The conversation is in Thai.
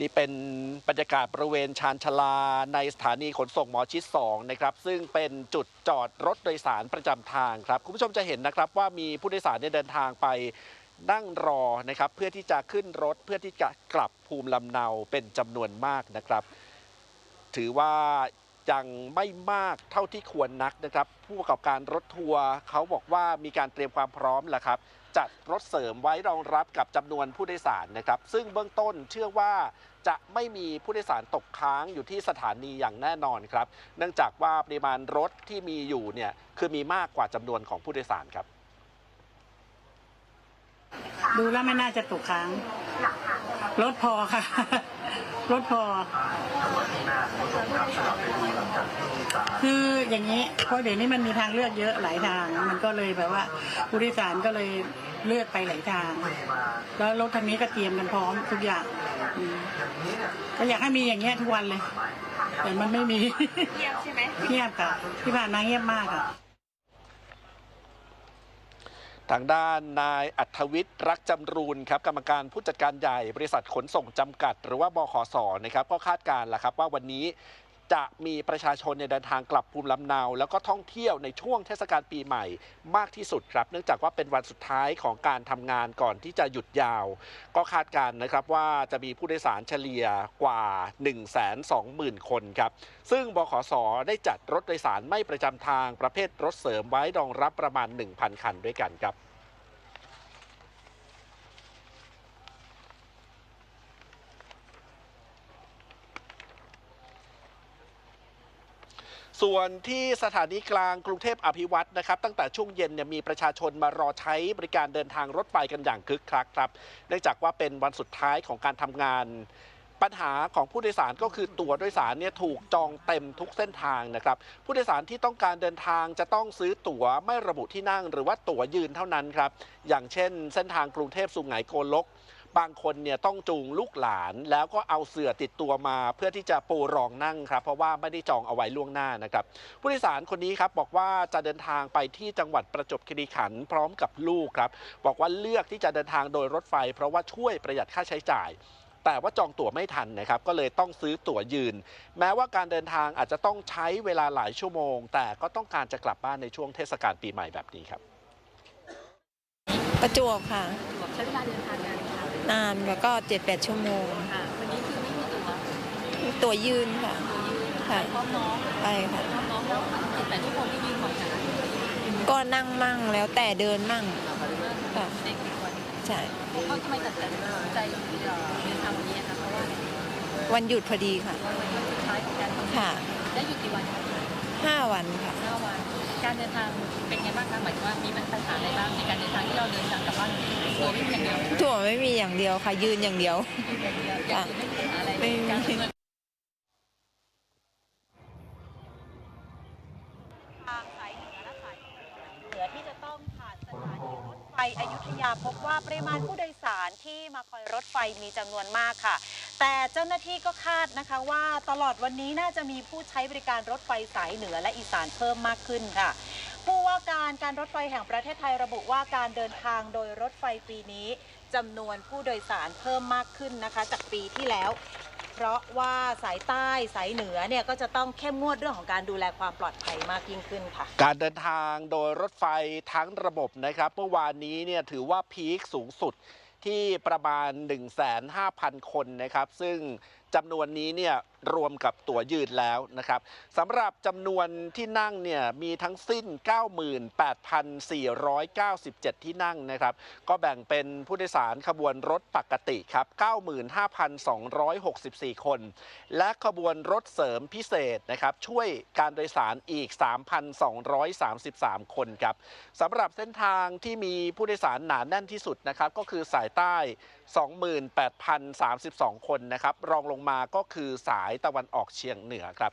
นี่เป็นบรรยากาศบริเวณชานชาลาในสถานีขนส่งหมอชิด2นะครับซึ่งเป็นจุดจอดรถโดยสารประจำทางครับคุณผู้ชมจะเห็นนะครับว่ามีผู้โดยสารเนี่ยเดินทางไปนั่งรอนะครับเพื่อที่จะขึ้นรถเพื่อที่จะกลับภูมิลำเนาเป็นจำนวนมากนะครับ ถือว่า ยังไม่มากเท่าที่ควรนักนะครับ ผู้ประกอบการรถทัวร์เขาบอกว่ามีการเตรียมความพร้อมแหละครับจัดรถเสริมไว้รองรับกับจำนวนผู้โดยสารนะครับ ซึ่งเบื้องต้นเชื่อว่าจะไม่มีผู้โดยสารตกค้างอยู่ที่สถานีอย่างแน่นอนครับ เนื่องจากว่าปริมาณรถที่มีอยู่เนี่ยคือมีมากกว่าจำนวนของผู้โดยสารครับ ดูแล้วไม่น่าจะตกค้าง รถพอค่ะ รถพอ คืออย่างนี้เพราะเดี๋ยวนี้มันมีทางเลือกเยอะหลายทาง มันก็เลยแบบว่าผู้โดยสารก็เลยเลือกไปหลายทาง แล้วรถทางนี้ก็เตรียมกันพร้อมทุกอย่างอืมก็อยากให้มีอย่างเงี้ยทุกวันเลย แต่มันไม่มี เงียบใช่ไหมเงียบค่ะที่ผ่านมาเงียบมากค่ะ ทางด้านนายอัธวิทย์รักจำรูนครับกรรมการผู้จัดการใหญ่บริษัทขนส่งจำกัด หรือว่าบขสนะครับก็คาดการณ์แหละครับว่าวันนี้ จะมีประชาชนเดินทางกลับภูมิลำเนา แล้วก็ท่องเที่ยวในช่วงเทศกาลปีใหม่มากที่สุดครับ เนื่องจากว่าเป็นวันสุดท้ายของการทำงานก่อนที่จะหยุดยาว ก็คาดการณ์นะครับว่าจะมีผู้โดยสารเฉลี่ยกว่า 1 2 0 0 0 0 คนครับ ซึ่งบขสได้จัดรถโดยสารไม่ประจำทางประเภทรถเสริมไว้รองรับประมาณ 1,000 คันด้วยกันครับ ส่วนที่สถานีกลางกรุงเทพอภิวัตรนะครับ ตั้งแต่ช่วงเย็นเนี่ยมีประชาชนมารอใช้บริการเดินทางรถไฟกันอย่างคึกคักครับ เนื่องจากว่าเป็นวันสุดท้ายของการทำงาน ปัญหาของผู้โดยสารก็คือตั๋วโดยสารเนี่ยถูกจองเต็มทุกเส้นทางนะครับ ผู้โดยสารที่ต้องการเดินทางจะต้องซื้อตั๋วไม่ระบุที่นั่ง หรือว่าตั๋วยืนเท่านั้นครับอย่างเช่น เส้นทางกรุงเทพสุไหงโกลก บางคนเนี่ยต้องจูงลูกหลานแล้วก็เอาเสื่อติดตัวมา เพื่อที่จะปูรองนั่งครับ เพราะว่าไม่ได้จองเอาไว้ล่วงหน้านะครับ ผู้โดยสารคนนี้ครับบอกว่าจะเดินทางไปที่จังหวัดประจวบคีรีขันธ์พร้อมกับลูกครับ บอกว่าเลือกที่จะเดินทางโดยรถไฟ เพราะว่าช่วยประหยัดค่าใช้จ่ายแต่ว่าจองตั๋วไม่ทันนะครับ ก็เลยต้องซื้อตั๋วยืน แม้ว่าการเดินทางอาจจะต้องใช้เวลาหลายชั่วโมง แต่ก็ต้องการจะกลับบ้านในช่วงเทศกาลปีใหม่แบบนี้ครับ ประจวบค่ะ ใช้เวลาเดินทางนาน นานแล้วก็เจ็ดแปดชั่วโมง ค่ะวันนี้คือไม่มีตัวตัวยืนค่ะ ค่ะพร้อมน้องไปค่ะ พร้อมน้องแล้วเจ็ดแปดชั่วโมงที่ยืนก่อนนะก็นั่งมั่งแล้วแต่เดินมั่งค่ะเด็กกี่คนใช่เขาทำไมตัดสินใจเดินทางวันนี้นะคะเพราะว่าวันหยุดพอดีค่ะ วันสุดท้ายของการทำงานค่ะได้หยุดกี่วันคะห้าวันค่ะ ห้าวัน การเดินทางเป็นไงบ้างคะหมายถึงว่ามีปัญหาอะไรบ้างในการ เดินทางที่เราเดินทางกลับบ้านตัวไม่มีอย่างเดียวถั่วไม่มีอย่างเดียวค่ะยืนอย่างเดียวอย่างเดียวอย่างอื่นไม่มีปัญหาอะไรไม่มีการเงินทางสายเหนือและสายเหนือที่จะต้องผ่านสถานีรถไฟอยุธยาพบว่าปริมาณผู้โดยสารที่มาคอยรถไฟมีจำนวนมากค่ะ แต่เจ้าหน้าที่ก็คาดนะคะว่าตลอดวันนี้น่าจะมีผู้ใช้บริการรถไฟสายเหนือและอีสานเพิ่มมากขึ้นค่ะ ผู้ว่าการการรถไฟแห่งประเทศไทยระบุว่าการเดินทางโดยรถไฟปีนี้จำนวนผู้โดยสารเพิ่มมากขึ้นนะคะ จากปีที่แล้ว เพราะว่าสายใต้สายเหนือเนี่ยก็จะต้องเข้มงวดเรื่องของการดูแลความปลอดภัยมากยิ่งขึ้นค่ะ การเดินทางโดยรถไฟทั้งระบบนะครับเมื่อวานนี้เนี่ยถือว่าพีคสูงสุดที่ประมาณ 15,000 คนนะครับ ซึ่ง จำนวนนี้เนี่ยรวมกับตั๋วยืนแล้วนะครับสำหรับจำนวนที่นั่งเนี่ยมีทั้งสิ้น 98,497 ที่นั่งนะครับ ก็แบ่งเป็นผู้โดยสารขบวนรถปกติครับ 95,264 คน และขบวนรถเสริมพิเศษนะครับ ช่วยการโดยสารอีก 3,233 คนครับสำหรับเส้นทางที่มีผู้โดยสารหนาแน่นที่สุดนะครับ ก็คือสายใต้ 28,032 คนนะครับรองลงงมาก็คือสายตะวันออกเฉียงเหนือครับ